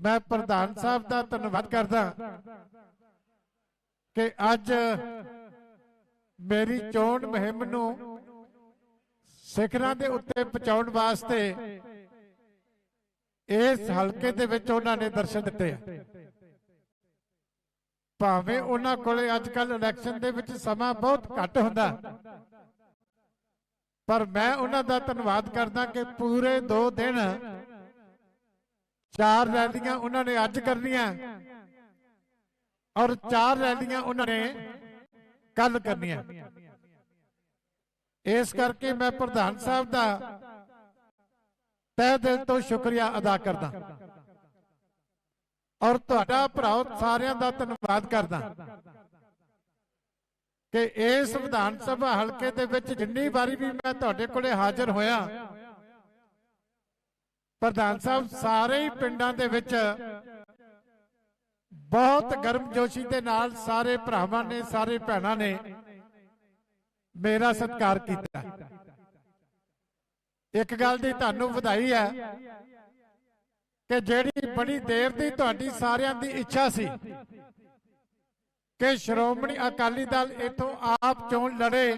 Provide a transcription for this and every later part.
ਮੈਂ ਪ੍ਰਧਾਨ ਸਾਹਿਬ ਦਾ ਧੰਨਵਾਦ ਕਰਦਾ ਕਿ ਅੱਜ ਮੇਰੀ ਚੋਣ ਮੁਹਿੰਮ ਨੂੰ ਸਿਖਰਾਂ ਦੇ ਉੱਤੇ ਪਹੁੰਚਾਉਣ ਵਾਸਤੇ ਇਸ ਹਲਕੇ ਦੇ ਵਿੱਚ ਉਹਨਾਂ ਨੇ ਦਰਸ਼ਨ ਦਿੱਤੇ ਭਾਵੇਂ ਉਹਨਾਂ ਕੋਲੇ ਅੱਜ ਕੱਲ ਇਲੈਕਸ਼ਨ ਦੇ ਵਿੱਚ ਸਮਾਂ ਬਹੁਤ ਘੱਟ ਹੁੰਦਾ। ਪਰ ਮੈਂ ਉਹਨਾਂ ਦਾ ਧੰਨਵਾਦ ਕਰਦਾ ਕਿ ਪੂਰੇ 2 ਦਿਨ ਚਾਰ ਰੈਲੀਆਂ ਉਹਨਾਂ ਨੇ ਅੱਜ ਕਰਨੀਆਂ। ਔਰ ਚਾਰ ਰੈਲੀਆਂ ਉਹਨਾਂ ਨੇ ਕੱਲ ਕਰਨੀਆਂ। ਇਸ ਕਰਕੇ ਮੈਂ ਪ੍ਰਧਾਨ ਸਾਹਿਬ ਦਾ ਤਹਿ ਦਿਲ ਤੋਂ ਸ਼ੁਕਰੀਆ ਅਦਾ ਕਰਦਾ। ਔਰ ਤੁਹਾਡਾ ਭਰਾਓ ਸਾਰਿਆਂ ਦਾ ਧੰਨਵਾਦ ਕਰਦਾ। ਕਿ ਇਸ ਵਿਧਾਨ ਸਭਾ ਹਲਕੇ ਦੇ ਵਿੱਚ ਜਿੰਨੀ ਵਾਰੀ ਵੀ ਮੈਂ ਤੁਹਾਡੇ ਕੋਲੇ ਹਾਜ਼ਰ ਹੋਇਆ ਪ੍ਰਧਾਨ ਸਾਹਿਬ, ਸਾਰੇ ਹੀ ਪਿੰਡਾਂ ਦੇ ਵਿੱਚ ਬਹੁਤ ਗਰਮਜੋਸ਼ੀ ਦੇ ਨਾਲ ਸਾਰੇ ਭਰਾਵਾਂ ਨੇ, ਸਾਰੇ ਭੈਣਾਂ ਨੇ ਮੇਰਾ ਸਤਿਕਾਰ ਕੀਤਾ। ਇੱਕ ਗੱਲ ਦੀ ਤੁਹਾਨੂੰ ਵਧਾਈ ਹੈ ਕਿ ਜਿਹੜੀ ਬੜੀ ਦੇਰ ਦੀ ਤੁਹਾਡੀ ਸਾਰਿਆਂ ਦੀ ਇੱਛਾ ਸੀ ਕਿ ਸ਼੍ਰੋਮਣੀ ਅਕਾਲੀ ਦਲ ਇਥੋਂ ਆਪ ਚੋਣ ਲੜੇ,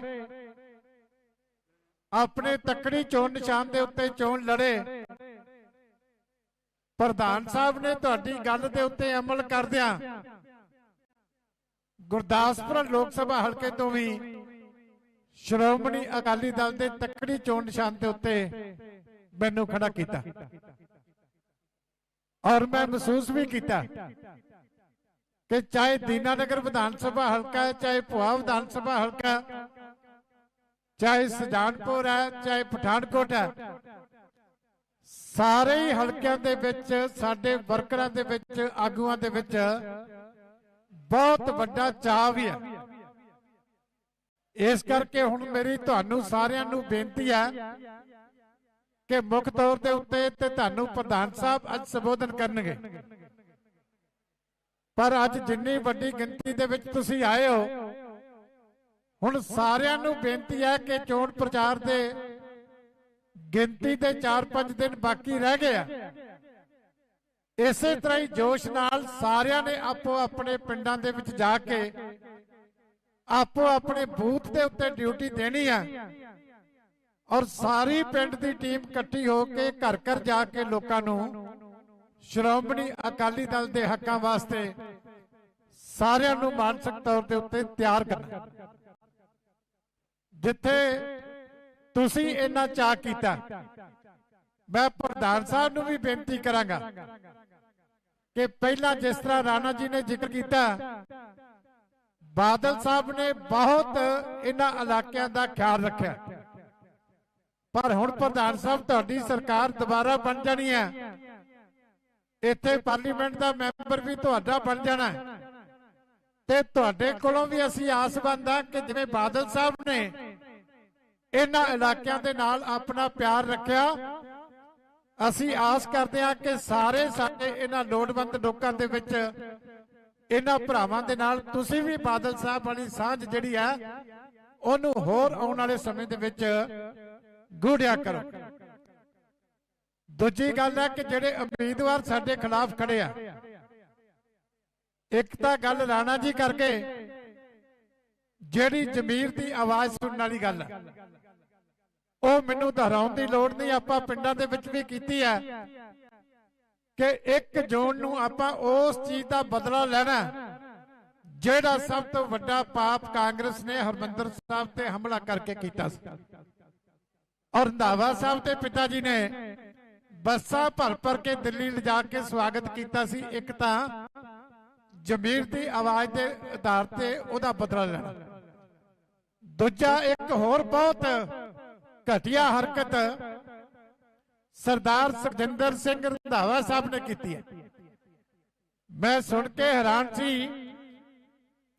ਆਪਣੇ ਤੱਕੜੀ ਚੋਣ ਨਿਸ਼ਾਨ ਦੇ ਉੱਤੇ ਚੋਣ ਲੜੇ ਪ੍ਰਧਾਨ ਸਾਹਿਬ ਨੇ ਤੁਹਾਡੀ ਗੱਲ ਦੇ ਉੱਤੇ ਅਮਲ ਕਰਦਿਆਂ ਗੁਰਦਾਸਪੁਰ ਲੋਕ ਸਭਾ ਹਲਕੇ ਤੋਂ ਵੀ ਸ਼੍ਰੋਮਣੀ ਅਕਾਲੀ ਦਲ ਦੇ ਤੱਕੜੀ ਚੋਣ ਨਿਸ਼ਾਨ ਦੇ ਉੱਤੇ ਮੈਨੂੰ ਖੜਾ ਕੀਤਾ। ਔਰ ਮੈਂ ਮਹਿਸੂਸ ਵੀ ਕੀਤਾ ਕਿ ਚਾਹੇ ਦੀਨਾਨਗਰ ਵਿਧਾਨ ਸਭਾ ਹਲਕਾ ਹੈ, ਚਾਹੇ ਭੁਆ ਵਿਧਾਨ ਸਭਾ ਹਲਕਾ ਚਾਹੇ ਸਜਾਨਪੁਰ ਹੈ, ਚਾਹੇ ਪਠਾਨਕੋਟ ਹੈ ਸਾਰੇ ਹੀ ਹਲਕਿਆਂ ਦੇ ਵਿੱਚ, ਸਾਡੇ ਵਰਕਰਾਂ ਦੇ ਵਿੱਚ, ਆਗੂਆਂ ਦੇ ਵਿੱਚ ਬਹੁਤ ਵੱਡਾ ਚਾਅ ਵੀ ਹੈ। ਇਸ ਕਰਕੇ ਹੁਣ ਮੇਰੀ ਤੁਹਾਨੂੰ ਸਾਰਿਆਂ ਨੂੰ ਬੇਨਤੀ ਹੈ ਕਿ ਮੁੱਖ ਤੌਰ ਦੇ ਉੱਤੇ ਤੇ ਤੁਹਾਨੂੰ ਪ੍ਰਧਾਨ ਸਾਹਿਬ ਅੱਜ ਸੰਬੋਧਨ ਕਰਨਗੇ। ਪਰ ਅੱਜ ਜਿੰਨੀ ਵੱਡੀ ਗਿਣਤੀ ਦੇ ਵਿੱਚ ਤੁਸੀਂ ਆਏ ਹੋ, ਹੁਣ ਸਾਰਿਆਂ ਨੂੰ ਬੇਨਤੀ ਹੈ ਕਿ ਚੋਣ ਪ੍ਰਚਾਰ ਦੇ ਗਿਣਤੀ ਦੇ 4-5 ਦਿਨ ਬਾਕੀ ਰਹਿ ਗਏ ਆ। ਇਸੇ ਤਰ੍ਹਾਂ ਹੀ ਜੋਸ਼ ਨਾਲ ਸਾਰਿਆਂ ਨੇ ਆਪੋ ਆਪਣੇ ਪਿੰਡਾਂ ਦੇ ਵਿੱਚ ਜਾ ਕੇ ਆਪੋ ਆਪਣੇ ਬੂਥ ਦੇ ਉੱਤੇ ਡਿਊਟੀ ਦੇਣੀ ਆ। ਔਰ ਸਾਰੀ ਪਿੰਡ ਦੀ ਟੀਮ ਇਕੱਠੀ ਹੋ ਕੇ ਘਰ ਘਰ ਜਾ ਕੇ ਲੋਕਾਂ ਨੂੰ ਸ਼੍ਰੋਮਣੀ ਅਕਾਲੀ ਦਲ ਦੇ ਹੱਕਾਂ ਵਾਸਤੇ ਸਾਰਿਆਂ ਨੂੰ ਮਾਨਸਿਕ ਤੌਰ ਦੇ ਉੱਤੇ ਤਿਆਰ ਕਰਨਾ। ਜਿੱਥੇ ਤੁਸੀਂ ਇੰਨਾ ਚਾਹ ਕੀਤਾ। ਮੈਂ ਪ੍ਰਧਾਨ ਸਾਹਿਬ ਨੂੰ ਵੀ ਬੇਨਤੀ ਕਰਾਂਗਾ ਕਿ ਪਹਿਲਾਂ ਜਿਸ ਤਰ੍ਹਾਂ ਰਾਣਾ ਜੀ ਨੇ ਜ਼ਿਕਰ ਕੀਤਾ, ਬਾਦਲ ਸਾਹਿਬ ਨੇ ਬਹੁਤ ਇਹਨਾਂ ਇਲਾਕਿਆਂ ਦਾ ਖਿਆਲ ਰੱਖਿਆ। ਪਰ ਹੁਣ ਪ੍ਰਧਾਨ ਸਾਹਿਬ, ਤੁਹਾਡੀ ਸਰਕਾਰ ਦੁਬਾਰਾ ਬਣ ਜਾਣੀ ਹੈ। ਇੱਥੇ ਪਾਰਲੀਮੈਂਟ ਦਾ ਮੈਂਬਰ ਵੀ ਤੁਹਾਡਾ ਬਣ ਜਾਣਾ ਤੇ ਤੁਹਾਡੇ ਕੋਲੋਂ ਵੀ ਅਸੀਂ ਆਸਬੰਦ ਆ ਕਿ ਜਿਵੇਂ ਬਾਦਲ ਸਾਹਿਬ ਨੇ ਇਹਨਾਂ ਇਲਾਕਿਆਂ ਦੇ ਨਾਲ ਆਪਣਾ ਪਿਆਰ ਰੱਖਿਆ। ਅਸੀਂ ਆਸ ਕਰਦੇ ਹਾਂ ਕਿ ਸਾਰੇ ਸਾਡੇ ਇਹਨਾਂ ਲੋੜਵੰਦ ਲੋਕਾਂ ਦੇ ਵਿੱਚ, ਇਹਨਾਂ ਭਰਾਵਾਂ ਦੇ ਨਾਲ, ਤੁਸੀਂ ਵੀ ਬਾਦਲ ਸਾਹਿਬ ਵਾਲੀ ਸਾਂਝ ਜਿਹੜੀ ਹੈ, ਉਹਨੂੰ ਹੋਰ ਆਉਣ ਵਾਲੇ ਸਮੇਂ ਦੇ ਵਿੱਚ ਗੂੜਿਆ ਕਰੋ। ਦੂਜੀ ਗੱਲ ਹੈ ਕਿ ਜਿਹੜੇ ਉਮੀਦਵਾਰ ਸਾਡੇ ਖਿਲਾਫ ਖੜੇ ਆ, ਇੱਕ ਤਾਂ ਗੱਲ ਰਾਣਾ ਜੀ ਕਰਕੇ, ਜਿਹੜੀ ਜ਼ਮੀਰ ਦੀ ਆਵਾਜ਼ ਸੁਣਨ ਵਾਲੀ ਗੱਲ ਹੈ ਉਹ ਮੈਨੂੰ ਦੁਹਰਾਉਣ ਦੀ ਲੋੜ ਨਹੀਂ, ਆਪਾਂ ਪਿੰਡਾਂ ਦੇ ਵਿੱਚ ਵੀ ਕੀਤੀ ਹੈ ਕਿ 1 ਜੂਨ ਨੂੰ ਆਪਾਂ ਉਸ ਚੀਜ਼ ਦਾ ਬਦਲਾ ਲੈਣਾ ਜਿਹੜਾ ਸਭ ਤੋਂ ਵੱਡਾ ਪਾਪ ਕਾਂਗਰਸ ਨੇ ਹਰਮੰਦਰ ਸਾਹਿਬ ਤੇ ਹਮਲਾ ਕਰਕੇ ਕੀਤਾ ਸੀ। ਔਰ ਰੰਧਾਵਾ ਸਾਹਿਬ ਦੇ ਪਿਤਾ ਜੀ ਨੇ ਬੱਸਾਂ ਭਰ ਭਰ ਕੇ ਦਿੱਲੀ ਲਿਜਾ ਕੇ ਸਵਾਗਤ ਕੀਤਾ ਸੀ। ਇੱਕ ਤਾਂ ਜ਼ਮੀਰ ਦੀ ਆਵਾਜ਼ ਦੇ ਆਧਾਰ ਤੇ ਉਹਦਾ ਬਦਲਾ ਲੈਣਾ। ਦੂਜਾ, ਇੱਕ ਹੋਰ ਬਹੁਤ ਘਟੀਆ ਹਰਕਤ ਸਰਦਾਰ ਸੁਖਜਿੰਦਰ ਸਿੰਘ ਰੰਧਾਵਾ ਸਾਹਿਬ ਨੇ ਕੀਤੀ ਹੈ। ਮੈਂ ਸੁਣ ਕੇ ਹੈਰਾਨ ਸੀ,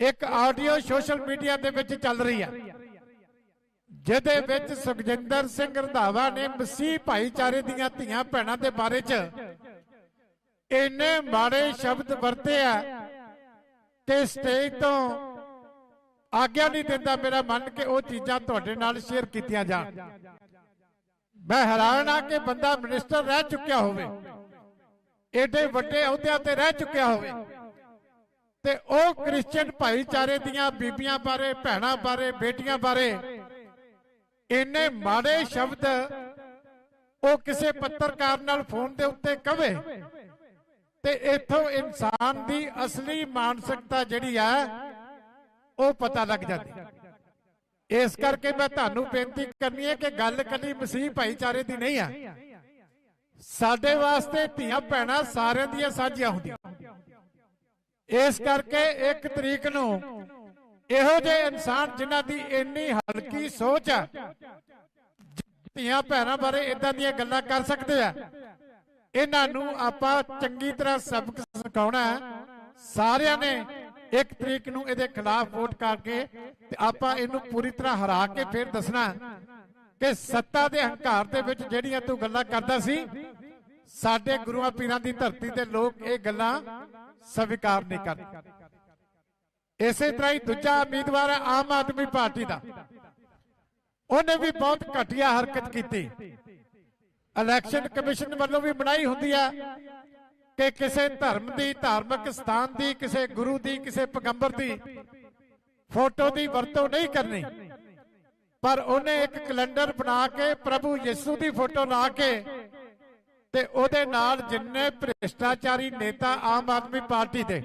ਇੱਕ ਆਡੀਓ ਸੋਸ਼ਲ ਮੀਡੀਆ ਦੇ ਵਿੱਚ ਚੱਲ ਰਹੀ ਹੈ, ਜਿਹਦੇ ਵਿੱਚ ਸੁਖਜਿੰਦਰ ਸਿੰਘ ਰੰਧਾਵਾ ਨੇ ਮਸੀਹ ਭਾਈਚਾਰੇ ਦੀਆਂ ਧੀਆਂ ਭੈਣਾਂ ਦੇ ਬਾਰੇ 'ਚ ਇੰਨੇ ਮਾੜੇ ਸ਼ਬਦ ਵਰਤੇ ਆ ਕਿ ਸਟੇਜ ਤੋਂ ਆਗਿਆ ਨਹੀਂ ਦਿੰਦਾ ਮੇਰਾ ਮਨ ਕਿ ਉਹ ਚੀਜ਼ਾਂ ਤੁਹਾਡੇ ਨਾਲ ਸ਼ੇਅਰ ਕੀਤੀਆਂ ਜਾਣ। ਮੈਂ ਹੈਰਾਨ ਆ ਕਿ ਬੰਦਾ ਮਿਨਿਸਟਰ ਰਹਿ ਚੁੱਕਿਆ ਹੋਵੇ। ਏਡੇ ਵੱਡੇ ਅਹੁਦਿਆਂ ਤੇ ਰਹਿ ਚੁੱਕਿਆ ਹੋਵੇ। ਤੇ ਉਹ ਕ੍ਰਿਸਚੀਅਨ ਭਾਈਚਾਰੇ ਦੀਆਂ ਬੀਬੀਆਂ ਬਾਰੇ, ਭੈਣਾਂ ਬਾਰੇ, ਬੇਟੀਆਂ ਬਾਰੇ ਇੰਨੇ ਮਾੜੇ ਸ਼ਬਦ ਉਹ ਕਿਸੇ ਪੱਤਰਕਾਰ ਨਾਲ ਫੋਨ ਦੇ ਉੱਤੇ ਕਵੇ ਤੇ ਇਥੋਂ ਇਨਸਾਨ ਦੀ ਅਸਲੀ ਮਾਨਸਿਕਤਾ ਜਿਹੜੀ ਆ ਉਹ ਪਤਾ ਲੱਗ ਜਾਂਦੀ। ਇਸ ਕਰਕੇ ਮੈਂ ਤੁਹਾਨੂੰ ਬੇਨਤੀ ਕਰਨੀ ਹੈ ਕਿ ਗੱਲ ਕੱਲੀ ਮਸੀਹ ਭਾਈਚਾਰੇ ਦੀ ਨਹੀਂ ਆ। ਸਾਡੇ ਵਾਸਤੇ ਧੀਆਂ ਭੈਣਾਂ ਸਾਰਿਆਂ ਦੀਆਂ ਸਾਂਝੀਆਂ ਹੁੰਦੀਆਂ। ਇਸ ਕਰਕੇ ਇੱਕ ਤਰੀਕ ਨੂੰ ਇਹੋ ਜਿਹੇ ਇਨਸਾਨ ਜਿਨ੍ਹਾਂ ਦੀ ਇੰਨੀ ਹਲਕੀ ਸੋਚ ਆ, ਧੀਆਂ ਭੈਣਾਂ ਬਾਰੇ ਇਦਾਂ ਦੀਆਂ ਗੱਲਾਂ ਕਰ ਸਕਦੇ ਆ। ਇਹਨਾਂ ਨੂੰ ਆਪਾਂ ਚੰਗੀ ਤਰ੍ਹਾਂ ਸਬਕ ਸਿਖਾਉਣਾ ਸਾਰਿਆਂ ਨੇ ਇੱਕ ਤਰੀਕ ਨੂੰ ਇਹਦੇ ਖਿਲਾਫ ਵੋਟ ਕਰਕੇ ਤੇ ਆਪਾਂ ਇਹਨੂੰ ਪੂਰੀ ਤਰ੍ਹਾਂ ਹਰਾ ਕੇ ਫਿਰ ਦੱਸਣਾ ਕਿ ਸੱਤਾ ਦੇ ਹੰਕਾਰ ਦੇ ਵਿੱਚ ਜਿਹੜੀਆਂ ਤੂੰ ਗੱਲਾਂ ਕਰਦਾ ਸੀ, ਸਾਡੇ ਗੁਰੂਆਂ ਪੀਰਾਂ ਦੀ ਧਰਤੀ ਤੇ ਲੋਕ ਇਹ ਗੱਲਾਂ ਸਵੀਕਾਰ ਨਹੀਂ ਕਰਦੇ ਇਸੇ ਤਰ੍ਹਾਂ ਹੀ ਦੂਜਾ ਉਮੀਦਵਾਰ ਹੈ ਆਮ ਆਦਮੀ ਪਾਰਟੀ ਦਾ। ਉਹਨੇ ਵੀ ਬਹੁਤ ਘਟੀਆ ਹਰਕਤ ਕੀਤੀ। ਇਲੈਕਸ਼ਨ ਕਮਿਸ਼ਨ ਵੱਲੋਂ ਵੀ ਬਣਾਈ ਹੁੰਦੀ ਹੈ ਕਿ ਕਿਸੇ ਧਰਮ ਦੀ, ਧਾਰਮਿਕ ਸਥਾਨ ਦੀ, ਕਿਸੇ ਗੁਰੂ ਦੀ, ਕਿਸੇ ਪੈਗੰਬਰ ਦੀ ਫੋਟੋ ਦੀ ਵਰਤੋਂ ਨਹੀਂ ਕਰਨੀ। ਪਰ ਉਹਨੇ ਇੱਕ ਕੈਲੰਡਰ ਬਣਾ ਕੇ ਪ੍ਰਭੂ ਯਿਸੂ ਦੀ ਫੋਟੋ ਲਾ ਕੇ ਤੇ ਉਹਦੇ ਨਾਲ ਜਿੰਨੇ ਭ੍ਰਿਸ਼ਟਾਚਾਰੀ ਨੇਤਾ ਆਮ ਆਦਮੀ ਪਾਰਟੀ ਦੇ,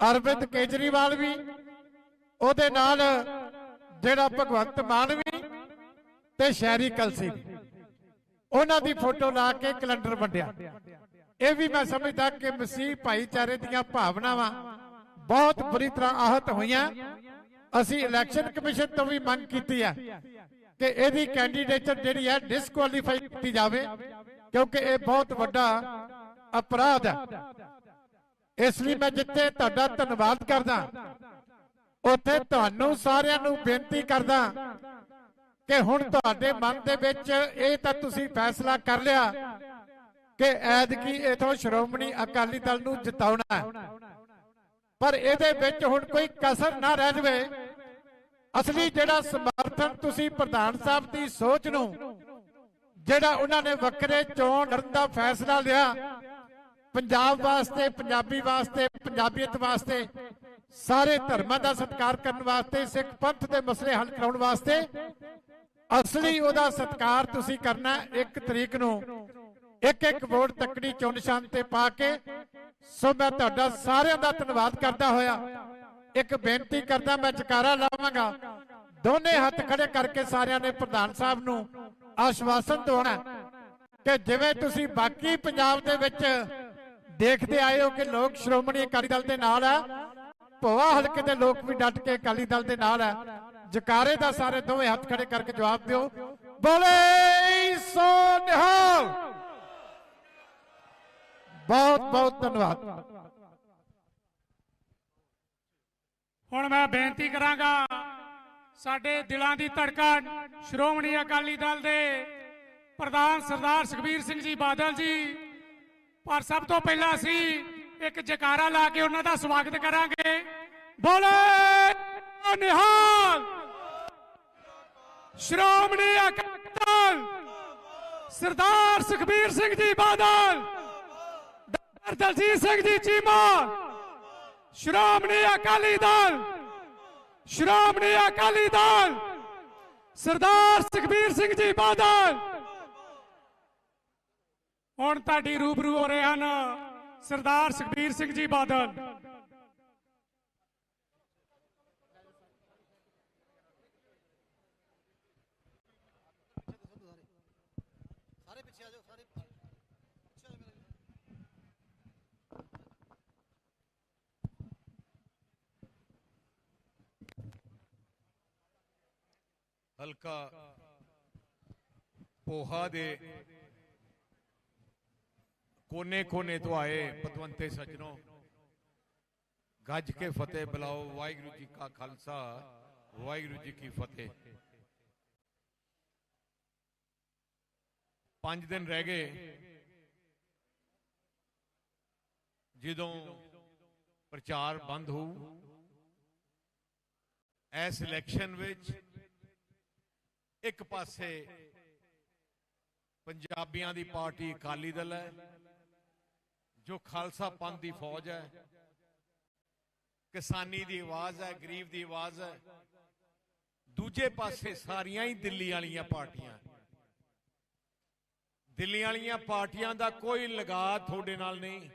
ਅਰਵਿੰਦ ਕੇਜਰੀਵਾਲ ਵੀ, ਉਹਦੇ ਨਾਲ ਜਿਹੜਾ ਭਗਵੰਤ ਮਾਨ ਵੀ ਤੇ ਸ਼ਹਿਰੀ ਕਲਸੀ ਉਹਨਾਂ ਦੀ ਫੋਟੋ ਲਾ ਕੇ ਕੈਲੰਡਰ ਵੰਡਿਆ। ਇਹ ਵੀ ਮੈਂ ਸਮਝਦਾ ਕਿ ਮਸੀਹ ਭਾਈਚਾਰੇ ਦੀਆਂ ਭਾਵਨਾਵਾਂ ਬਹੁਤ ਬੁਰੀ ਤਰ੍ਹਾਂ ਆਹਤ ਹੋਈਆਂ। ਅਸੀਂ ਇਲੈਕਸ਼ਨ ਕਮਿਸ਼ਨ ਤੋਂ ਵੀ ਮੰਗ ਕੀਤੀ ਹੈ ਕਿ ਇਹਦੀ ਕੈਂਡੀਡੇਟਰ ਜਿਹੜੀ ਹੈ ਡਿਸਕੁਆਲੀਫਾਈ ਕੀਤੀ ਜਾਵੇ, ਕਿਉਂਕਿ ਇਹ ਬਹੁਤ ਵੱਡਾ ਅਪਰਾਧ ਹੈ ਇਸ ਲਈ ਮੈਂ ਜਿੱਥੇ ਤੁਹਾਡਾ ਧੰਨਵਾਦ ਕਰਦਾ, ਉੱਥੇ ਤੁਹਾਨੂੰ ਸਾਰਿਆਂ ਨੂੰ ਬੇਨਤੀ ਕਰਦਾ ਕਿ ਹੁਣ ਤੁਹਾਡੇ ਮਨ ਦੇ ਵਿੱਚ ਇਹ ਤਾਂ ਤੁਸੀਂ ਫੈਸਲਾ ਕਰ ਲਿਆ ਕਿ ਐਤਕੀ ਇਥੋਂ ਸ਼੍ਰੋਮਣੀ ਅਕਾਲੀ ਦਲ ਨੂੰ ਜਿਤਾਉਣਾ ਪਰ ਇਹਦੇ ਵਿੱਚ ਹੁਣ ਕੋਈ ਕਸਰ ਨਾ ਰਹਿ ਜਵੇ। ਅਸਲੀ ਜਿਹੜਾ ਸਮਰਥਨ ਤੁਸੀਂ ਪ੍ਰਧਾਨ ਸਾਹਿਬ ਦੀ ਸੋਚ ਨੂੰ, ਜਿਹੜਾ ਉਹਨਾਂ ਨੇ ਵੱਖਰੇ ਚੋਣ ਲੜਨ ਦਾ ਫੈਸਲਾ ਲਿਆ, ਪੰਜਾਬ ਵਾਸਤੇ, ਪੰਜਾਬੀ ਵਾਸਤੇ, ਪੰਜਾਬੀਅਤ ਵਾਸਤੇ, ਸਾਰੇ ਧਰਮਾਂ ਦਾ ਸਤਿਕਾਰ ਕਰਨ ਵਾਸਤੇ, ਸਿੱਖ ਪੰਥ ਦੇ ਮਸਲੇ ਹੱਲ ਕਰਾਉਣ ਵਾਸਤੇ, ਅਸਲੀ ਉਹਦਾ ਸਤਿਕਾਰ ਤੁਸੀਂ ਕਰਨਾ ਇੱਕ ਤਰੀਕ ਨੂੰ। ਇੱਕ ਇੱਕ ਵੋਟ ਤੱਕੜੀ ਚੁਣ ਨਿਸ਼ਾਨ ਤੇ ਪਾ ਕੇ ਸੋ ਮੈਂ ਤੁਹਾਡਾ ਸਾਰਿਆਂ ਦਾ ਧੰਨਵਾਦ ਕਰਦਾ ਹੋਇਆ। ਇੱਕ ਬੇਨਤੀ ਕਰਦਾ ਮੈਂ ਜਕਾਰਾ ਲਾਵਾਂਗਾ। ਦੋਨੇ ਹੱਥ ਖੜੇ ਕਰਕੇ ਸਾਰਿਆਂ ਨੇ ਪ੍ਰਧਾਨ ਸਾਹਿਬ ਨੂੰ ਆਸ਼ਵਾਸਨ ਦਿਵਾਉਣਾ ਕਿ ਜਿਵੇਂ ਤੁਸੀਂ ਬਾਕੀ ਪੰਜਾਬ ਦੇ ਵਿੱਚ ਦੇਖਦੇ ਆਏ ਹੋ ਕਿ ਲੋਕ ਸ਼੍ਰੋਮਣੀ ਅਕਾਲੀ ਦਲ ਦੇ ਨਾਲ ਆ, ਭੋਆ ਹਲਕੇ ਦੇ ਲੋਕ ਵੀ ਡਟ ਕੇ ਅਕਾਲੀ ਦਲ ਦੇ ਨਾਲ ਆ। ਜਕਾਰੇ ਦਾ ਸਾਰੇ ਦੋਵੇਂ ਹੱਥ ਖੜੇ ਕਰਕੇ ਜਵਾਬ ਦਿਓ। ਬੋਲੇ ਸੋ ਨਿਹਾਲ! ਬਹੁਤ ਬਹੁਤ ਧੰਨਵਾਦ। ਹੁਣ ਮੈਂ ਬੇਨਤੀ ਕਰਾਂਗਾ, ਸਾਡੇ ਦਿਲਾਂ ਦੀ ਧੜਕਣ ਸ਼੍ਰੋਮਣੀ ਅਕਾਲੀ ਦਲ ਦੇ ਪ੍ਰਧਾਨ ਸਰਦਾਰ ਸੁਖਬੀਰ ਸਿੰਘ ਜੀ ਬਾਦਲ ਜੀ। ਪਰ ਸਭ ਤੋਂ ਪਹਿਲਾਂ ਅਸੀਂ ਇੱਕ ਜਕਾਰਾ ਲਾ ਕੇ ਉਹਨਾਂ ਦਾ ਸਵਾਗਤ ਕਰਾਂਗੇ। ਬੋਲੇ ਨਿਹਾਲ! ਸ਼੍ਰੋਮਣੀ ਅਕਾਲੀ ਦਲ ਸਰਦਾਰ ਸੁਖਬੀਰ ਸਿੰਘ ਜੀ ਬਾਦਲ! ਦਲਜੀਤ ਸਿੰਘ ਜੀ ਚੀਮਾ। ਸ਼੍ਰੋਮਣੀ ਅਕਾਲੀ ਦਲ। ਸ਼੍ਰੋਮਣੀ ਅਕਾਲੀ ਦਲ। ਸਰਦਾਰ ਸੁਖਬੀਰ ਸਿੰਘ ਜੀ ਬਾਦਲ। ਹੁਣ ਤੁਹਾਡੀ ਰੂਬਰੂ ਹੋ ਰਹੇ ਹਨ ਸਰਦਾਰ ਸੁਖਬੀਰ ਸਿੰਘ ਜੀ ਬਾਦਲ ਸਾਰੇ ਪਿੱਛੇ ਆ ਜਾਓ ਸਾਰੇ ਪਿੱਛੇ ਆ ਜਾਓ ਮੇਰੇ ਹਲਕਾ ਪੋਹਾ ਦੇ ਕੋਨੇ-ਕੋਨੇ ਤੋਂ ਆਏ ਪਤਵੰਤੇ ਸੱਜਣੋ। ਗੱਜ ਕੇ ਫਤਿਹ ਬੁਲਾਓ। ਵਾਹਿਗੁਰੂ ਜੀ ਕਾ ਖਾਲਸਾ, ਵਾਹਿਗੁਰੂ ਜੀ ਕੀ ਫਤਿਹ। ਪੰਜ ਦਿਨ ਰਹਿ ਗਏ। ਜਦੋਂ ਪ੍ਰਚਾਰ ਬੰਦ ਹੋਊ, ਇਸ ਇਲੈਕਸ਼ਨ ਵਿੱਚ ਇੱਕ ਪਾਸੇ ਪੰਜਾਬੀਆਂ ਦੀ ਪਾਰਟੀ ਅਕਾਲੀ ਦਲ ਹੈ, ਜੋ ਖਾਲਸਾ ਪੰਥ ਦੀ ਫੌਜ ਹੈ। ਕਿਸਾਨੀ ਦੀ ਆਵਾਜ਼ ਹੈ, ਗਰੀਬ ਦੀ ਆਵਾਜ਼ ਹੈ। ਦੂਜੇ ਪਾਸੇ ਸਾਰੀਆਂ ਹੀ ਦਿੱਲੀ ਵਾਲੀਆਂ ਪਾਰਟੀਆਂ। ਦਿੱਲੀ ਵਾਲੀਆਂ ਪਾਰਟੀਆਂ ਦਾ ਕੋਈ ਲਗਾ ਤੁਹਾਡੇ ਨਾਲ ਨਹੀਂ।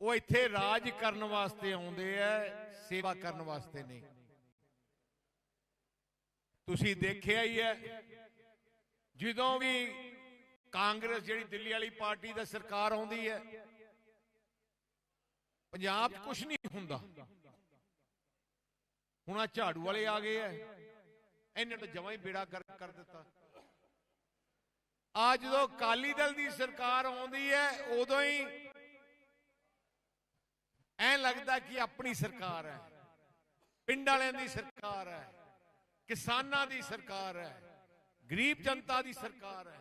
ਉਹ ਇੱਥੇ ਰਾਜ ਕਰਨ ਵਾਸਤੇ ਆਉਂਦੇ ਐ ਸੇਵਾ ਕਰਨ ਵਾਸਤੇ ਨਹੀਂ। ਤੁਸੀਂ ਦੇਖਿਆ ਹੀ ਹੈ, ਜਦੋਂ ਵੀ ਕਾਂਗਰਸ ਜਿਹੜੀ ਦਿੱਲੀ ਵਾਲੀ ਪਾਰਟੀ ਦਾ ਸਰਕਾਰ ਆਉਂਦੀ ਹੈ, ਪੰਜਾਬ 'ਚ ਕੁਝ ਨਹੀਂ ਹੁੰਦਾ। ਹੁਣ ਆ ਝਾੜੂ ਵਾਲੇ ਆ ਗਏ ਐ ਇਹਨਾਂ ਤਾਂ ਜਮਾਂ ਹੀ ਬੇੜਾ ਕਰ ਕਰ ਦਿੱਤਾ। ਆ ਜਦੋਂ ਕਾਲੀ ਦਲ ਦੀ ਸਰਕਾਰ ਆਉਂਦੀ ਹੈ, ਉਦੋਂ ਹੀ ਐ ਲੱਗਦਾ ਕਿ ਆਪਣੀ ਸਰਕਾਰ ਹੈ, ਪਿੰਡ ਵਾਲਿਆਂ ਦੀ ਸਰਕਾਰ ਹੈ। ਕਿਸਾਨਾਂ ਦੀ ਸਰਕਾਰ ਹੈ, ਗਰੀਬ ਜਨਤਾ ਦੀ ਸਰਕਾਰ ਹੈ।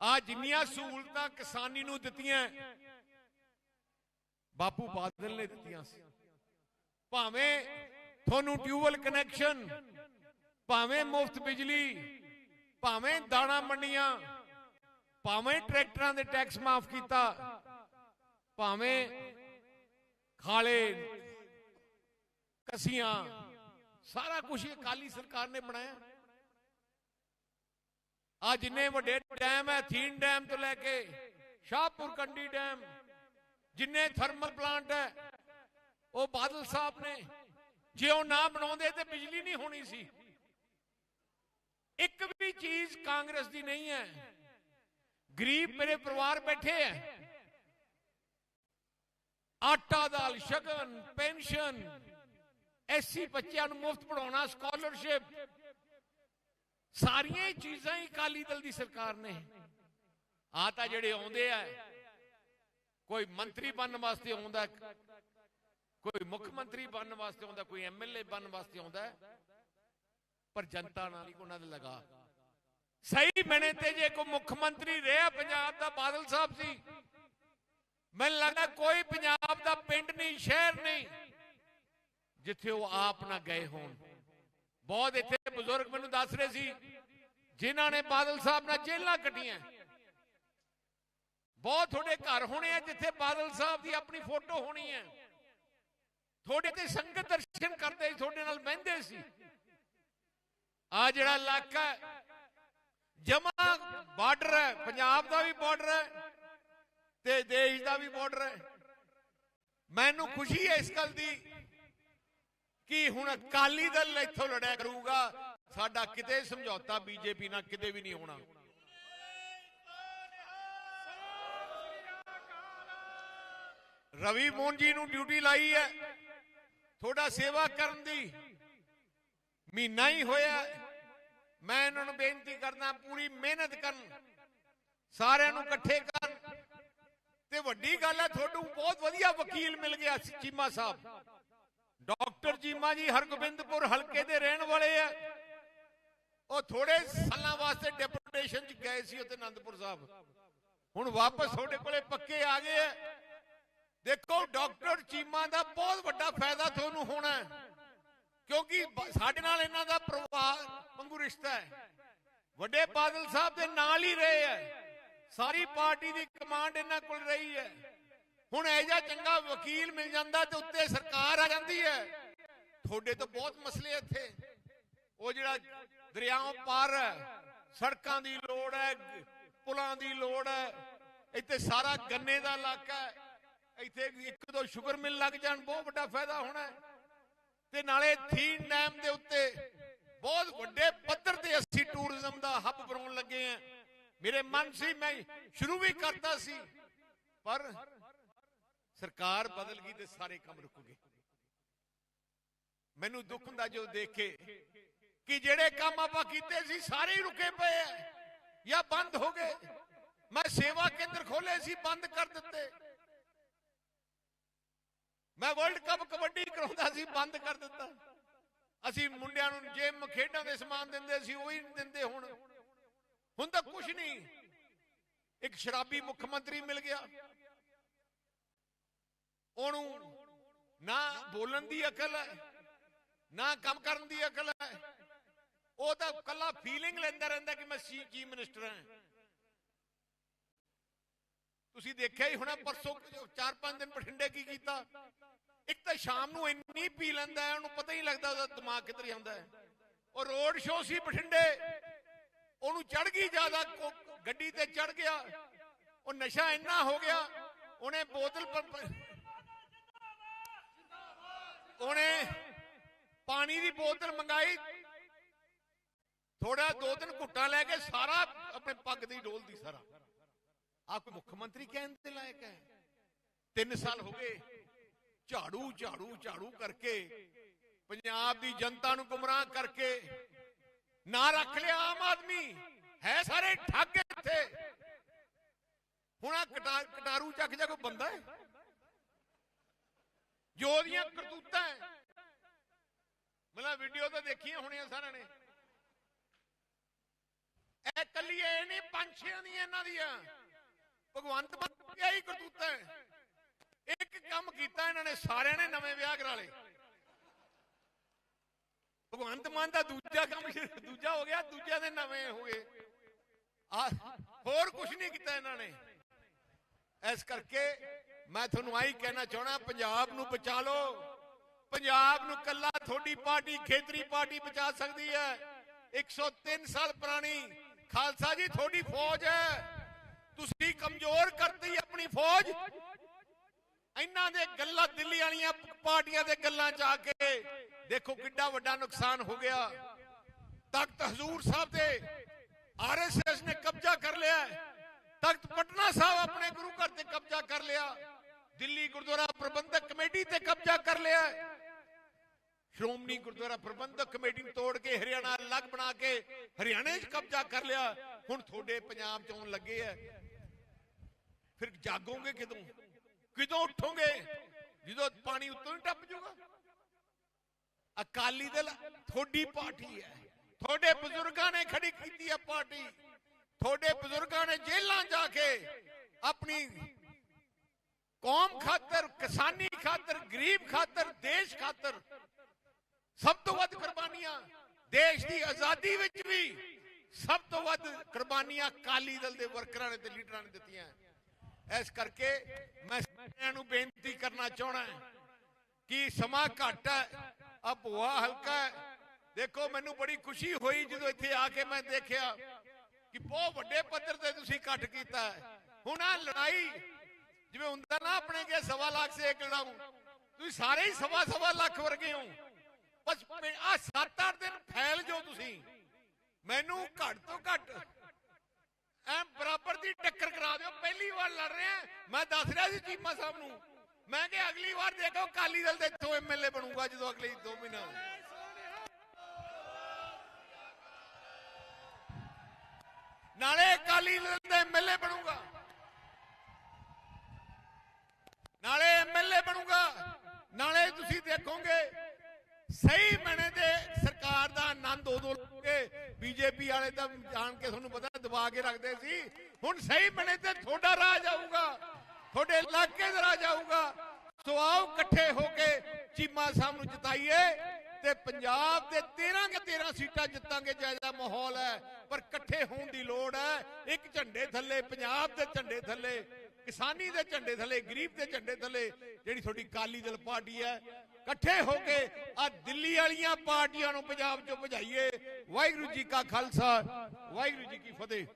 ਆ ਜਿੰਨੀਆਂ ਸਹੂਲਤਾਂ ਕਿਸਾਨੀ ਨੂੰ ਦਿੱਤੀਆਂ, ਬਾਪੂ ਬਾਦਲ ਨੇ ਦਿੱਤੀਆਂ ਸੀ। ਭਾਵੇਂ ਤੁਹਾਨੂੰ ਟਿਊਬਲ ਕਨੈਕਸ਼ਨ, ਭਾਵੇਂ ਮੁਫਤ ਬਿਜਲੀ, ਭਾਵੇਂ ਦਾਣਾ ਮੰਡੀਆਂ, ਭਾਵੇਂ ਟਰੈਕਟਰਾਂ ਦੇ ਟੈਕਸ ਮਾਫ ਕੀਤਾ, ਭਾਵੇਂ ਖਾਲੇ ਕਸੀਆਂ ਸਾਰਾ ਕੁਝ ਅਕਾਲੀ ਸਰਕਾਰ ਨੇ ਬਣਾਇਆ। ਆ ਜਿੰਨੇ ਵੱਡੇ ਡੈਮ ਹੈ, ਥੀਨ ਡੈਮ ਤੋਂ ਲੈ ਕੇ ਸ਼ਾਹਪੁਰ ਕੰਡੀ ਡੈਮ, ਜਿੰਨੇ ਥਰਮਲ ਪਲਾਂਟ ਹੈ, ਉਹ ਬਾਦਲ ਸਾਹਿਬ ਨੇ, ਜੇ ਉਹ ਨਾ ਬਣਾਉਂਦੇ ਤੇ ਬਿਜਲੀ ਨਹੀਂ ਹੋਣੀ ਸੀ। ਇੱਕ ਵੀ ਚੀਜ਼ ਕਾਂਗਰਸ ਦੀ ਨਹੀਂ ਹੈ। ਗਰੀਬ ਮੇਰੇ ਪਰਿਵਾਰ ਬੈਠੇ ਹੈ। ਆਟਾ ਦਾਲ, ਸ਼ਗਨ, ਪੈਨਸ਼ਨ ਐਸੀ ਬੱਚਿਆਂ ਨੂੰ ਮੁਫਤ ਪੜਾਉਣਾ ਸਕਾਲਰਸ਼ਿਪ ਸਾਰੀਆਂ ਹੀ ਚੀਜ਼ਾਂ ਹੀ ਅਕਾਲੀ ਦਲ ਦੀ ਸਰਕਾਰ ਨੇ। ਆ ਤਾਂ ਜਿਹੜੇ ਆਉਂਦੇ ਆ, ਕੋਈ ਮੰਤਰੀ ਬਣਨ ਵਾਸਤੇ ਆਉਂਦਾ, ਕੋਈ ਮੁੱਖ ਮੰਤਰੀ ਬਣਨ ਵਾਸਤੇ ਆਉਂਦਾ, ਕੋਈ ਐਮਐਲਏ ਬਣਨ ਵਾਸਤੇ ਆਉਂਦਾ, ਪਰ ਜਨਤਾ ਨਾਲ ਹੀ ਉਹਨਾਂ ਦੇ ਲਗਾ। ਸਹੀ ਮੈਨੇ ਤੇ ਜੇ ਕੋਈ ਮੁੱਖ ਮੰਤਰੀ ਰਿਹਾ, ਪੰਜਾਬ ਦਾ ਬਾਦਲ ਸਾਹਿਬ ਸੀ ਮੈਨੂੰ ਲੱਗਦਾ ਕੋਈ ਪੰਜਾਬ ਦਾ ਪਿੰਡ ਨਹੀਂ, ਸ਼ਹਿਰ ਨਹੀਂ। ਜਿੱਥੇ ਉਹ ਆਪ ਨਾ ਗਏ ਹੋਣ। ਬਹੁਤ ਇੱਥੇ ਬਜ਼ੁਰਗ ਮੈਨੂੰ ਦੱਸ ਰਹੇ ਸੀ, ਜਿਨ੍ਹਾਂ ਨੇ ਬਾਦਲ ਸਾਹਿਬ ਨਾਲ ਜੇਲ੍ਹਾਂ ਕੱਟੀਆਂ। ਬਹੁਤ ਤੁਹਾਡੇ ਘਰ ਹੋਣੇ ਆ ਜਿੱਥੇ ਬਾਦਲ ਸਾਹਿਬ ਦੀ ਆਪਣੀ ਫੋਟੋ ਹੋਣੀ ਹੈ ਤੁਹਾਡੇ ਤੇ ਸੰਗਤ ਦਰਸ਼ਨ ਕਰਦੇ ਸੀ, ਤੁਹਾਡੇ ਨਾਲ ਬਹਿੰਦੇ ਸੀ। ਆ ਜਿਹੜਾ ਇਲਾਕਾ ਜਮਾ ਬਾਰਡਰ ਹੈ, ਪੰਜਾਬ ਦਾ ਵੀ ਬਾਰਡਰ ਹੈ ਤੇ ਦੇਸ਼ ਦਾ ਵੀ ਬਾਰਡਰ ਹੈ। ਮੈਨੂੰ ਖੁਸ਼ੀ ਹੈ ਇਸ ਗੱਲ ਦੀ ਕਿ ਹੁਣ ਅਕਾਲੀ ਦਲ ਇੱਥੋਂ ਲੜਿਆ ਕਰੂਗਾ? ਸਾਡਾ ਕਿਤੇ ਸਮਝੌਤਾ ਬੀਜੇਪੀ ਨਾਲ ਕਿਤੇ ਵੀ ਨਹੀਂ ਹੋਣਾ। ਰਵੀ ਮੋਹਨ ਜੀ ਨੂੰ ਡਿਊਟੀ ਲਾਈ ਹੈ। ਥੋੜਾ ਸੇਵਾ ਕਰਨ ਦੀ ਮਹੀਨਾ ਹੀ ਹੋਇਆ ਮੈਂ ਇਹਨਾਂ ਨੂੰ ਬੇਨਤੀ ਕਰਦਾ, ਪੂਰੀ ਮਿਹਨਤ ਕਰਨ, ਸਾਰਿਆਂ ਨੂੰ ਇਕੱਠੇ ਕਰਨ। ਤੇ ਵੱਡੀ ਗੱਲ ਹੈ ਤੁਹਾਨੂੰ ਬਹੁਤ ਵਧੀਆ ਵਕੀਲ ਮਿਲ ਗਿਆ ਚੀਮਾ ਸਾਹਿਬ। ਡਾਕਟਰ ਚੀਮਾ ਜੀ ਹਰਗੋਬਿੰਦਪੁਰ ਹਲਕੇ ਦੇ ਰਹਿਣ ਵਾਲੇ ਆ। ਉਹ ਥੋੜੇ ਸਾਲਾਂ ਵਾਸਤੇ ਡਿਪੂਟੇਸ਼ਨ ਚ ਗਏ ਸੀ ਉੱਥੇ ਆਨੰਦਪੁਰ ਸਾਹਿਬ। ਹੁਣ ਵਾਪਸ ਤੁਹਾਡੇ ਕੋਲੇ ਪੱਕੇ ਆ ਗਏ ਆ। ਦੇਖੋ, ਡਾਕਟਰ ਚੀਮਾ ਦਾ ਬਹੁਤ ਵੱਡਾ ਫਾਇਦਾ ਤੁਹਾਨੂੰ ਹੋਣਾ ਕਿਉਂਕਿ ਸਾਡੇ ਨਾਲ ਇਹਨਾਂ ਦਾ ਪਰਿਵਾਰ ਵਾਂਗੂ ਰਿਸ਼ਤਾ ਹੈ। ਵੱਡੇ ਬਾਦਲ ਸਾਹਿਬ ਦੇ ਨਾਲ ਹੀ ਰਹੇ ਹੈ ਸਾਰੀ ਪਾਰਟੀ ਦੀ ਕਮਾਂਡ ਇਹਨਾਂ ਕੋਲ ਰਹੀ ਹੈ। ਹੁਣ ਇਹ ਜਿਹਾ ਚੰਗਾ ਵਕੀਲ ਮਿਲ ਜਾਂਦਾ ਤੇ ਉੱਤੇ ਸਰਕਾਰ ਆ ਜਾਂਦੀ ਹੈ। ਤੁਹਾਡੇ ਤੋਂ ਬਹੁਤ ਮਸਲੇ ਇੱਥੇ। ਉਹ ਜਿਹੜਾ ਦਰਿਆਵਾਂ ਪਾਰ ਹੈ, ਸੜਕਾਂ ਦੀ ਲੋੜ ਹੈ, ਪੁਲਾਂ ਦੀ ਲੋੜ ਹੈ, ਇੱਥੇ ਸਾਰਾ ਗੰਨੇ ਦਾ ਇਲਾਕਾ ਹੈ। ਇੱਥੇ ਇੱਕ ਦੋ ਸ਼ੂਗਰ ਮਿਲ ਲੱਗ ਜਾਣ, ਬਹੁਤ ਵੱਡਾ ਫਾਇਦਾ ਹੋਣਾ ਤੇ ਨਾਲੇ ਥੀਨ ਡੈਮ ਦੇ ਉੱਤੇ ਬਹੁਤ ਵੱਡੇ ਪੱਧਰ ਤੇ ਅਸੀਂ ਟੂਰਿਜ਼ਮ ਦਾ ਹੱਬ ਬਣਾਉਣ ਲੱਗੇ ਆ ਮੇਰੇ ਮਨ ਸੀ, ਮੈਂ ਸ਼ੁਰੂ ਵੀ ਕਰਤਾ ਸੀ, ਪਰ ਸਰਕਾਰ ਬਦਲ ਗਈ ਤੇ ਸਾਰੇ ਕੰਮ ਰੁਕ ਗਏ ਮੈਨੂੰ ਦੁੱਖ ਹੁੰਦਾ ਜੋ ਦੇਖ ਕੇ ਕਿ ਜਿਹੜੇ ਕੰਮ ਆਪਾਂ ਕੀਤੇ ਸੀ ਸਾਰੇ ਹੀ ਰੁਕੇ ਪਏ ਆ ਜਾਂ ਬੰਦ ਹੋ ਗਏ। ਮੈਂ ਸੇਵਾ ਕੇਂਦਰ ਖੋਲੇ ਸੀ, ਬੰਦ ਕਰ ਦਿੱਤੇ। ਮੈਂ ਵਰਲਡ ਕੱਪ ਕਬੱਡੀ ਕਰਾਉਂਦਾ ਸੀ, ਬੰਦ ਕਰ ਦਿੱਤਾ। ਅਸੀਂ ਮੁੰਡਿਆਂ ਨੂੰ ਜਿਮ ਖੇਡਾਂ ਦੇ ਸਮਾਨ ਦਿੰਦੇ ਸੀ, ਉਹ ਹੀ ਨਹੀਂ ਦਿੰਦੇ ਹੁਣ। ਹੁਣ ਤਾਂ ਕੁਝ ਨਹੀਂ। ਇੱਕ ਸ਼ਰਾਬੀ ਮੁੱਖ ਮੰਤਰੀ ਮਿਲ ਗਿਆ। ਉਹਨੂੰ ਨਾ ਬੋਲਣ ਦੀ ਅਕਲ ਹੈ, ਨਾ ਕੰਮ ਕਰਨ ਦੀ ਅਕਲ ਹੈ। ਉਹ ਤਾਂ ਕੱਲਾ ਫੀਲਿੰਗ ਲੈਂਦਾ ਰਹਿੰਦਾ ਕਿ ਮੈਂ ਚੀਫ ਮਿਨਿਸਟਰ ਹਾਂ। ਤੁਸੀਂ ਦੇਖਿਆ ਹੀ ਹੋਣਾ, ਪਰਸੋਂ 4-5 ਦਿਨ ਬਠਿੰਡੇ ਕੀ ਕੀਤਾ? ਇੱਕ ਤਾਂ ਸ਼ਾਮ ਨੂੰ ਇੰਨੀ ਪੀ ਲੈਂਦਾ ਹੈ, ਉਹਨੂੰ ਪਤਾ ਹੀ ਲੱਗਦਾ ਉਹਦਾ ਦਿਮਾਗ ਕਿੱਧਰ ਜਾਂਦਾ ਹੈ। ਉਹ ਰੋਡ ਸ਼ੋਅ ਸੀ ਬਠਿੰਡੇ, ਉਹਨੂੰ ਚੜ ਗਈ ਜ਼ਿਆਦਾ ਗੱਡੀ ਤੇ ਚੜ ਗਿਆ। ਉਹ ਨਸ਼ਾ ਇੰਨਾ ਹੋ ਗਿਆ, ਉਹਨੇ ਬੋਤਲ ਪਰ- ਉਹਨੇ ਪਾਣੀ ਦੀ ਬੋਤਲ ਮੰਗਾਈ। ਥੋੜਾ ਦੋ ਤਿੰਨ ਘੁੱਟਾ ਲੈ ਕੇ ਸਾਰਾ ਆਪਣੇ ਪੱਗ ਦੀ ਡੋਲਦੀ ਸਾਰਾ। ਆ ਮੁੱਖ ਮੰਤਰੀ ਕਹਿਣ ਦੇ ਲਾਇਕ ਹੈ? 3 ਸਾਲ ਹੋ ਗਏ। ਝਾੜੂ ਝਾੜੂ ਝਾੜੂ ਕਰਕੇ ਪੰਜਾਬ ਦੀ ਜਨਤਾ ਨੂੰ ਗੁੰਮਰਾਹ ਕਰਕੇ ਨਾ ਰੱਖ ਲਿਆ ਆਮ ਆਦਮੀ। ਹੈ ਸਾਰੇ ਠੱਗ ਇੱਥੇ। ਹੁਣ ਆ ਕਟਾਰੂ ਚੱਕ ਜਾ ਕੋਈ ਬੰਦਾ ਹੈ? ਜੋ ਦੀਆਂ ਕਰਤੂਤਾਂ ਹੈ। ਵੀਡੀਓ ਤਾਂ ਦੇਖੀਆਂ ਹੋਣੀਆਂ ਸਾਰਿਆਂ ਨੇ। ਇਹ ਕੱਲੀ ਇਹ ਨਹੀਂ, ਪੰਛੀਆਂ ਦੀਆਂ ਇਹਨਾਂ ਦੀਆਂ। ਭਗਵੰਤ ਮਾਨ ਦੀਆਂ ਕਰਤੂਤਾਂ ਇੱਕ ਕੰਮ ਕੀਤਾ ਇਹਨਾਂ ਨੇ, ਸਾਰਿਆਂ ਨੇ ਨਵੇਂ ਵਿਆਹ ਕਰਾ ਲਏ। ਭਗਵੰਤ ਮਾਨ ਦਾ ਦੂਜਾ ਕੰਮ ਦੂਜਾ ਹੋ ਗਿਆ, ਦੂਜਿਆਂ ਦੇ ਨਵੇਂ ਹੋ ਗਏ। ਹੋਰ ਕੁਝ ਨਹੀਂ ਕੀਤਾ ਇਹਨਾਂ ਨੇ। ਇਸ ਕਰਕੇ ਮੈਂ ਤੁਹਾਨੂੰ ਆਹੀ ਕਹਿਣਾ ਚਾਹਣਾ, ਪੰਜਾਬ ਨੂੰ ਬਚਾ ਲਓ। ਪੰਜਾਬ ਨੂੰ ਕੱਲਾ ਤੁਹਾਡੀ ਪਾਰਟੀ, ਖੇਤਰੀ ਪਾਰਟੀ ਬਚਾ ਸਕਦੀ ਹੈ। 103 ਸਾਲ ਪੁਰਾਣੀ ਖਾਲਸਾ ਜੀ, ਤੁਹਾਡੀ ਫੌਜ ਹੈ। ਤੁਸੀਂ ਕਮਜ਼ੋਰ ਕਰਤੀ ਆਪਣੀ ਫੌਜ। ਇਹਨਾਂ ਦੇ ਗੱਲਾਂ, ਦਿੱਲੀ ਵਾਲੀਆਂ ਪਾਰਟੀਆਂ ਦੇ ਗੱਲਾਂ ਚ ਆ ਕੇ ਦੇਖੋ ਕਿੱਡਾ ਵੱਡਾ ਨੁਕਸਾਨ ਹੋ ਗਿਆ। ਤਖਤ ਹਜ਼ੂਰ ਸਾਹਿਬ ਦੇ ਆਰਐਸਐਸ ਨੇ ਕਬਜ਼ਾ ਕਰ ਲਿਆ। ਤਖਤ ਪਟਨਾ ਸਾਹਿਬ ਆਪਣੇ ਗੁਰੂ ਘਰ ਤੇ ਕਬਜ਼ਾ ਕਰ ਲਿਆ। ਦਿੱਲੀ ਗੁਰਦੁਆਰਾ ਪ੍ਰਬੰਧਕ ਕਮੇਟੀ ਤੇ ਕਬਜ਼ਾ ਕਰ ਲਿਆ ਸ਼੍ਰੋਮਣੀ ਗੁਰਦੁਆਰਾ ਪ੍ਰਬੰਧਕ ਕਮੇਟੀ ਨੂੰ ਤੋੜ ਕੇ ਹਰਿਆਣਾ ਅਲੱਗ ਬਣਾ ਕੇ ਹਰਿਆਣੇ 'ਚ ਕਬਜ਼ਾ ਕਰ ਲਿਆ। ਹੁਣ ਤੁਹਾਡੇ ਪੰਜਾਬ 'ਚ ਆਉਣ ਲੱਗੇ ਐ ਫਿਰ ਜਾਗੋਗੇ ਕਿਦੋਂ? ਕਿਦੋਂ ਉੱਠੋਗੇ? ਜਦੋਂ ਪਾਣੀ ਉੱਤੋਂ ਹੀ ਟੱਪ ਜਾਊਗਾ। ਅਕਾਲੀ ਦਲ ਤੁਹਾਡੀ ਪਾਰਟੀ ਹੈ। ਤੁਹਾਡੇ ਬਜ਼ੁਰਗਾਂ ਨੇ ਖੜੀ ਕੀਤੀ ਹੈ ਪਾਰਟੀ। ਤੁਹਾਡੇ ਬਜ਼ੁਰਗਾਂ ਨੇ ਜੇਲ੍ਹਾਂ ਜਾ ਕੇ ਆਪਣੀ ਕੌਮ ਖਾਤਰ, ਕਿਸਾਨੀ ਖਾਤਰ, ਗਰੀਬ ਖਾਤਰ, ਦੇਸ਼ ਖਾਤਰ ਸਭ ਤੋਂ ਵੱਧ ਕੁਰਬਾਨੀਆਂ ਦੇਸ਼ ਦੀ ਆਜ਼ਾਦੀ ਵਿੱਚ ਵੀ ਸਭ ਤੋਂ ਵੱਧ ਕੁਰਬਾਨੀਆਂ ਅਕਾਲੀ ਦਲ ਦੇ ਵਰਕਰਾਂ ਨੇ ਤੇ ਲੀਡਰਾਂ ਨੇ ਦਿੱਤੀਆਂ। ਇਸ ਕਰਕੇ ਮੈਂ ਸਾਰਿਆਂ ਨੂੰ ਬੇਨਤੀ ਕਰਨਾ ਚਾਹਣਾ ਕਿ ਸਮਾਂ ਘੱਟ ਹੈ ਆ ਹਲਕਾ ਹੈ। ਦੇਖੋ, ਮੈਨੂੰ ਬੜੀ ਖੁਸ਼ੀ ਹੋਈ ਜਦੋਂ ਇੱਥੇ ਆ ਕੇ ਮੈਂ ਦੇਖਿਆ ਕਿ ਬਹੁਤ ਵੱਡੇ ਪੱਧਰ ਤੇ ਤੁਸੀਂ ਇਕੱਠ ਕੀਤਾ ਹੁਣ ਆ ਲੜਾਈ ਜਿਵੇਂ ਹੁੰਦਾ ਨਾ ਆਪਣੇ ਕੇ ਸਵਾ ਲੱਖ ਸੇ ਇੱਕ ਲੜਾਊ ਤੁਸੀਂ ਸਾਰੇ ਹੀ ਸਵਾ ਸਵਾ ਲੱਖ ਵਰਗੇ ਹੋ। ਬਸ ਆ 7-8 ਦਿਨ ਫੈਲ ਜਾਓ ਤੁਸੀਂ। ਮੈਨੂੰ ਘੱਟ ਤੋਂ ਘੱਟ ਐ ਬਰਾਬਰ ਦੀ ਟੱਕਰ ਕਰਾ ਦਿਓ। ਪਹਿਲੀ ਵਾਰ ਲੜ ਰਿਹਾ ਮੈਂ ਦੱਸ ਰਿਹਾ ਸੀ ਚੀਮਾ ਸਾਹਿਬ ਨੂੰ। ਮੈਂ ਕਿ ਅਗਲੀ ਵਾਰ ਦੇਖੋ ਕਾਲੀ ਦਲ ਦੇ ਇੱਥੋਂ ਐਮਐਲਏ ਬਣੂਗਾ ਜਦੋਂ ਅਗਲੇ 2 ਮਹੀਨਾ ਨਾਲੇ ਕਾਲੀ ਦਲ ਦਾ ਐਮਐਲਏ ਬਣੂਗਾ। ਨਾਲੇ ਐਮਐਲਏ ਬਣੂਗਾ। ਨਾਲੇ ਤੁਸੀਂ ਦੇਖੋਗੇ, ਸਹੀ ਮਣੇ ਦੇ ਸਰਕਾਰ ਦਾ ਆਨੰਦ ਉਦੋਂ ਲਓਗੇ। ਬੀਜੇਪੀ ਵਾਲੇ ਤਾਂ ਜਾਣ ਕੇ ਤੁਹਾਨੂੰ ਪਤਾ ਦਬਾ ਕੇ ਰੱਖਦੇ ਸੀ। ਹੁਣ ਸਹੀ ਮਣੇ ਤੇ ਤੁਹਾਡਾ ਰਾਜ ਆਊਗਾ। ਤੁਹਾਡੇ ਇਲਾਕੇ ਦਾ ਰਾਜ ਆਊਗਾ। ਸੋ ਆਓ ਇਕੱਠੇ ਹੋ ਕੇ ਚੀਮਾ ਸਾਹਿਬ ਨੂੰ ਜਿਤਾਈਏ ਤੇ ਪੰਜਾਬ ਦੇ 13 ਕੇ 13 ਸੀਟਾਂ ਜਿੱਤਾਂਗੇ। ਜਿਹੜਾ ਮਾਹੌਲ ਹੈ, ਪਰ ਇਕੱਠੇ ਹੋਣ ਦੀ ਲੋੜ ਹੈ। ਇੱਕ ਝੰਡੇ ਥੱਲੇ, ਪੰਜਾਬ ਦੇ ਝੰਡੇ ਥੱਲੇ। ਕਿਸਾਨੀ ਦੇ ਝੰਡੇ ਥੱਲੇ, ਗਰੀਬ ਦੇ ਝੰਡੇ ਥੱਲੇ ਜਿਹੜੀ ਤੁਹਾਡੀ ਕਾਲੀ ਦਲ ਪਾਰਟੀ ਹੈ, ਇਕੱਠੇ ਹੋ ਕੇ ਆ ਦਿੱਲੀ ਵਾਲੀਆਂ ਪਾਰਟੀਆਂ ਨੂੰ ਪੰਜਾਬ ਚੋਂ ਭਜਾਈਏ। ਵਾਹਿਗੁਰੂ ਜੀ ਕਾ ਖਾਲਸਾ, ਵਾਹਿਗੁਰੂ ਜੀ ਕੀ ਫਤਿਹ।